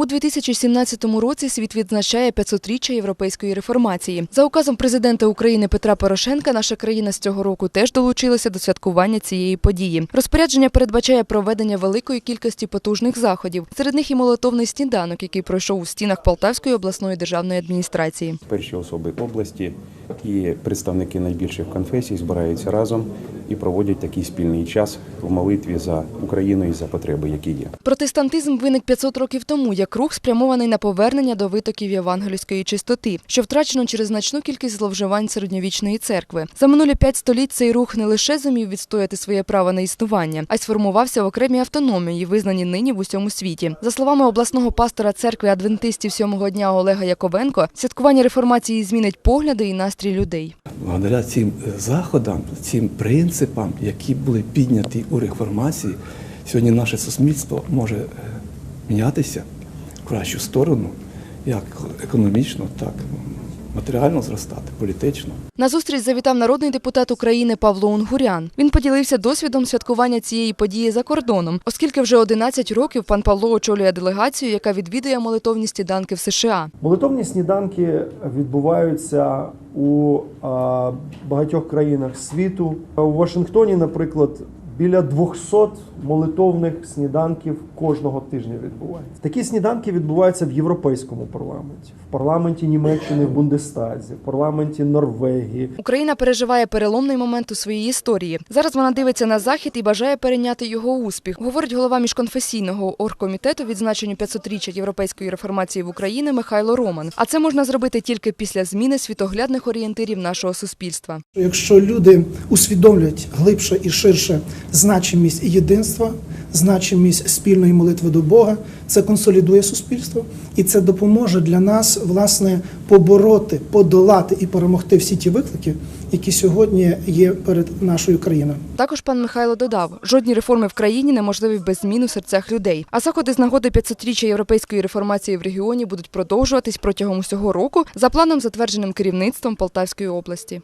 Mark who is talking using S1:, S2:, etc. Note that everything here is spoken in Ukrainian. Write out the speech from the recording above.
S1: У 2017 році світ відзначає 500-річчя європейської реформації. За указом президента України Петра Порошенка, наша країна з цього року теж долучилася до святкування цієї події. Розпорядження передбачає проведення великої кількості потужних заходів. Серед них і молотовний сніданок, який пройшов у стінах Полтавської обласної державної адміністрації.
S2: Перші особи області і представники найбільших конфесій збираються разом і проводять такий спільний час в молитві за Україну і за потреби, які є.
S1: Протестантизм виник 500 років тому як рух, спрямований на повернення до витоків євангельської чистоти, що втрачено через значну кількість зловживань середньовічної церкви. За минулі п'ять століть цей рух не лише зумів відстояти своє право на існування, а й сформувався в окремі автономії, визнані нині в усьому світі. За словами обласного пастора церкви адвентистів сьомого дня Олега Яковенко, святкування реформації змінить погляди і настрій людей.
S3: Благодаря цим е, заходам, цим принципам, які були підняті у реформації, сьогодні наше суспільство може е, мінятися в кращу сторону, як економічно, так матеріально зростати, політично.
S1: На зустріч завітав народний депутат України Павло Унгурян. Він поділився досвідом святкування цієї події за кордоном, оскільки вже 11 років пан Павло очолює делегацію, яка відвідує молитовні сніданки в США.
S4: Молитовні сніданки відбуваються у багатьох країнах світу. У Вашингтоні, наприклад, біля 200 молитовних сніданків кожного тижня відбувається. Такі сніданки відбуваються в Європейському парламенті, в парламенті Німеччини, в Бундестазі, в парламенті Норвегії,
S1: Україна переживає переломний момент у своїй історії. Зараз вона дивиться на захід і бажає перейняти його успіх. Говорить голова міжконфесійного оргкомітету відзначенню 500-річчя європейської реформації в Україні Михайло Роман. А це можна зробити тільки після зміни світоглядних орієнтирів нашого суспільства.
S5: Якщо люди усвідомлюють глибше і ширше значимість єдинства, значимість спільної молитви до Бога, це консолідує суспільство, і це допоможе для нас власне побороти, подолати і перемогти всі ті виклики, які сьогодні є перед нашою країною.
S1: Також пан Михайло додав, жодні реформи в країні неможливі без змін у серцях людей. А заходи з нагоди 500-річчя європейської реформації в регіоні будуть продовжуватись протягом усього року за планом, затвердженим керівництвом Полтавської області.